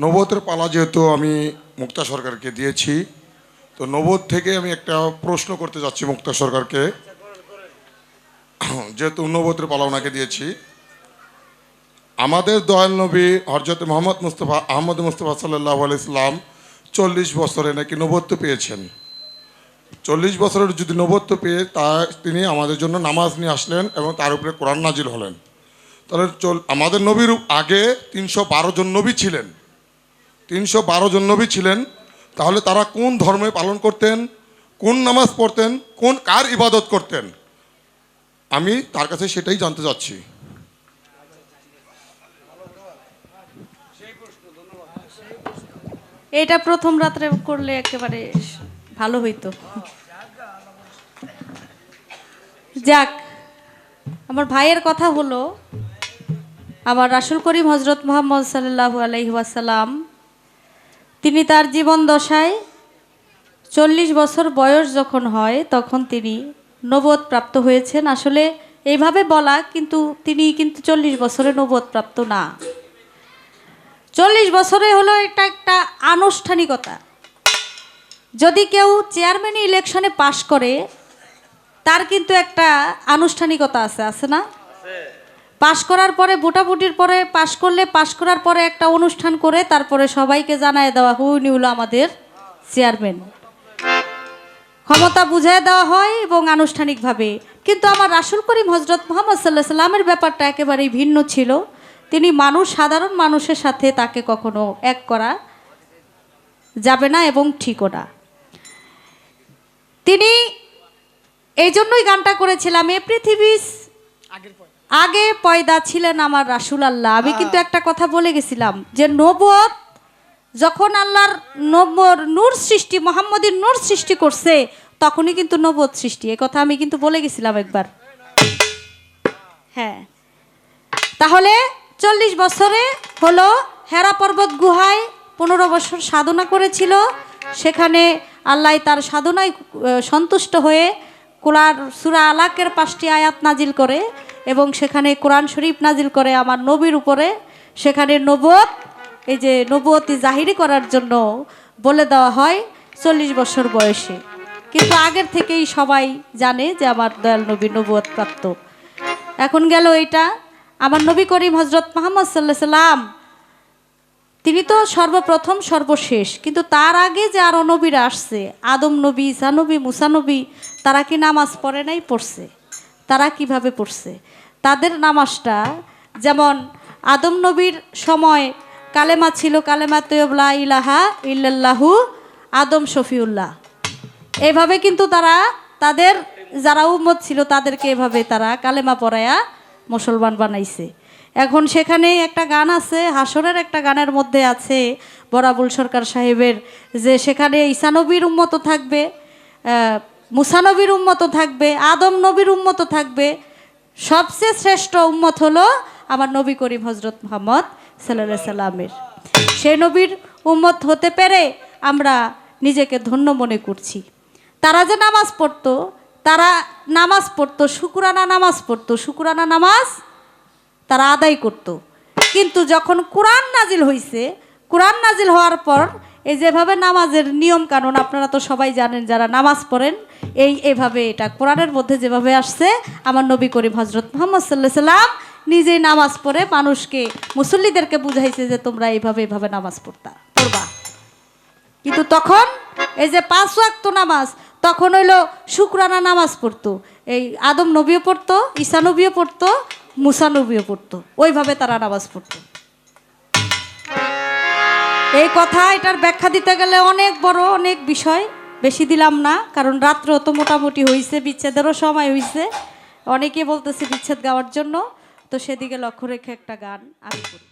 নবতের পালা যেহেতু আমি মুক্তা সরকারকে দিয়েছি, তো নবদ থেকে আমি একটা প্রশ্ন করতে যাচ্ছি মুক্তা সরকারকে। যেহেতু নবতের পালা ওনাকে দিয়েছি, আমাদের দয়াল নবী হরজত মোহাম্মদ মুস্তফা, আহমদ মুস্তফা সাল্লাহ ইসলাম চল্লিশ বছরে নাকি নবত্ব পেয়েছেন। চল্লিশ বছরের যদি নবত্ব পেয়ে তা তিনি আমাদের জন্য নামাজ নিয়ে আসলেন এবং তার উপরে কোরআন নাজিল হলেন। তাহলে আমাদের নবীর আগে তিনশো বারো জন নবী ছিলেন। তিনশো বারো জন নবী ছিলেন। তাহলে তারা কোন ধর্মে পালন করতেন, কোন নামাজ পড়তেন, কোন কার ইবাদত করতেন? আমি তার কাছে সেটাই জানতে চাচ্ছি। এটা প্রথম রাত্রে করলে একেবারে ভালো হইতো। যাক, আমার ভাইয়ের কথা হলো, আমার রাসুল করিম হজরত মোহাম্মদ সাল্লাহু আলহিহাসাল্লাম তিনি তার জীবন দশায় চল্লিশ বছর বয়স যখন হয়, তখন তিনি নবদ প্রাপ্ত হয়েছেন। আসলে এইভাবে বলা কিন্তু তিনি কিন্তু চল্লিশ বছরে নবদ প্রাপ্ত না। চল্লিশ বছরে হলো এটা একটা আনুষ্ঠানিকতা। যদি কেউ চেয়ারম্যান ইলেকশনে পাশ করে, তার কিন্তু একটা আনুষ্ঠানিকতা আছে আছে না? পাশ করার পরে, ভোটাভুটির পরে পাশ করলে পাশ করার পরে একটা অনুষ্ঠান করে তারপরে সবাইকে জানায় দেওয়া হুইনি হলো আমাদের চেয়ারম্যান। ক্ষমতা বুঝিয়ে দেওয়া হয় এবং আনুষ্ঠানিকভাবে। কিন্তু আমার রাসুল করিম হজরত মোহাম্মদ সাল্লাহ সাল্লামের ব্যাপারটা একেবারেই ভিন্ন ছিল। তিনি মানুষ, সাধারণ মানুষের সাথে তাকে কখনো এক করা যাবে না এবং ঠিকও না। তিনি এই জন্যই গানটা করেছিলাম, এ পৃথিবী আগে পয়দা ছিলেন আমার রাসুল আল্লাহ আমি কিন্তু একটা কথা বলে গেছিলাম যে নবত যখন আল্লাহর নব্বর নূর সৃষ্টি মোহাম্মদীর নূর সৃষ্টি করছে তখনই কিন্তু নবদ সৃষ্টি। এ কথা আমি কিন্তু বলে গেছিলাম একবার। হ্যাঁ। তাহলে চল্লিশ বছরে হলো হেরা পর্বত গুহায় পনেরো বছর সাধনা করেছিল। সেখানে আল্লাহ তার সাধনায় সন্তুষ্ট হয়ে কোরআন সুরা আলাকের পাঁচটি আয়াত নাজিল করে। এবং সেখানে কোরআন শরীফ নাজিল করে আমার নবীর উপরে। সেখানে নবত এই যে নবতী জাহিরি করার জন্য বলে দেওয়া হয় চল্লিশ বছর বয়সে। কিন্তু আগের থেকেই সবাই জানে যে আমার দয়াল নবী নবত প্রাপ্ত এখন গেল এটা আমার নবী করিম হজরত মোহাম্মদ সাল্লাহ সাল্লাম, তিনি তো সর্বপ্রথম, সর্বশেষ, কিন্তু তার আগে যে আরও নবীরা আসছে, আদম নবী মুসা নবী, তারা কি নামাজ পড়ে নাই, পড়ছে? তারা কীভাবে পড়ছে? তাদের নামাজটা যেমন আদম নবীর সময় কালেমা ছিল কালেমা তৈবলা ইলাহা ইল্লাল্লাহু আদম শফিউল্লাহ। এভাবে কিন্তু তারা তাদের যারা উম্মত ছিল তাদেরকে এভাবে তারা কালেমা পড়ায়া মুসলমান বানাইছে। এখন সেখানে একটা গান আছে, হাসরের একটা গানের মধ্যে আছে বরাবুল সরকার সাহেবের যে সেখানে ঈসানবীর উম্মত থাকবে মুসানবীর উম্মত থাকবে, আদম নবীর উম্মত থাকবে। সবচেয়ে শ্রেষ্ঠ উম্মত হলো আমার নবী করিম হজরত মোহাম্মদ সাল্লাহ সাল্লামের। সে নবীর উম্মত হতে পেরে আমরা নিজেকে ধন্য মনে করছি। তারা যে নামাজ পড়তো, তারা নামাজ পড়তো, শুকুরানা নামাজ পড়তো, শুকুরানা নামাজ তারা আদায় করত। কিন্তু যখন কোরআন নাজিল হয়েছে কোরআন নাজিল হওয়ার পর এই যেভাবে নামাজের নিয়ম কানুন আপনারা তো সবাই জানেন, যারা নামাজ পড়েন, এই এভাবে এটা কোরআনের মধ্যে যেভাবে আসছে, আমার নবী করিম হজরত মোহাম্মদ সাল্লাহ সাল্লাম নিজেই নামাজ পড়ে মানুষকে, মুসল্লিদেরকে বুঝাইছে যে তোমরা এইভাবে এভাবে নামাজ পড়তা, পড়বা। কিন্তু তখন এই যে পাঁচ ওয়াক্ত নামাজ, তখন হইল শুক্রানা নামাজ পড়তো। এই আদম নবীও পড়তো, ঈসা নবীও পড়তো, মুসা নবীও পড়তো। ওইভাবে তারা নামাজ পড়তো। এই কথা, এটার ব্যাখ্যা দিতে গেলে অনেক বড় অনেক বিষয়। বেশি দিলাম না, কারণ রাত্র তো মোটামুটি হয়েছে বিচ্ছেদেরও সময় হয়েছে অনেকে বলতেছে বিচ্ছেদ গাওয়ার জন্য। তো সেদিকে লক্ষ্য রেখে একটা গান আমি করি।